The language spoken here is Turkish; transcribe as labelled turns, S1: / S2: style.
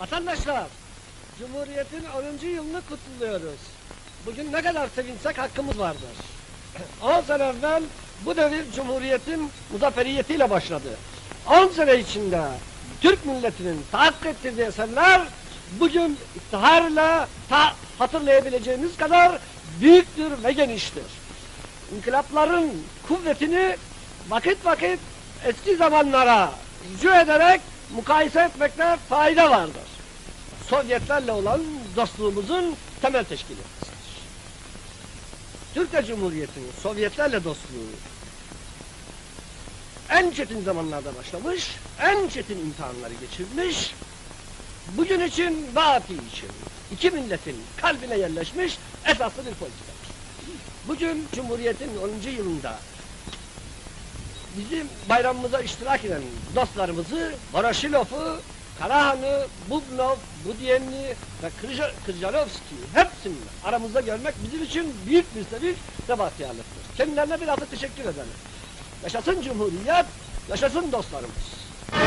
S1: Vatandaşlar, Cumhuriyet'in 10. yılını kutluyoruz. Bugün ne kadar sevinsek hakkımız vardır. 10 sene evvel bu devir Cumhuriyet'in muzafferiyetiyle başladı. 10 sene içinde Türk milletinin tahakkuk ettirdiği eserler bugün iftiharla ta hatırlayabileceğimiz kadar büyüktür ve geniştir. İnkılapların kuvvetini vakit vakit eski zamanlara rücu ederek mukayese etmekte fayda vardır. Sovyetlerle olan dostluğumuzun temel teşkil etmesidir. Türkiye Cumhuriyeti'nin Sovyetlerle dostluğu en çetin zamanlarda başlamış, en çetin imtihanları geçirmiş, bugün için ve ati için iki milletin kalbine yerleşmiş esaslı bir politikadır. Bugün Cumhuriyet'in 10. yılında bizim bayramımıza iştirak eden dostlarımızı Voroshilov'u, Karahan'ı, Bubnov, Budiyenli ve Kırcalovski hepsini aramızda görmek bizim için büyük bir sevinç ve bahtiyarlıktır. Kendilerine bir hafta teşekkür edelim. Yaşasın Cumhuriyet, yaşasın dostlarımız.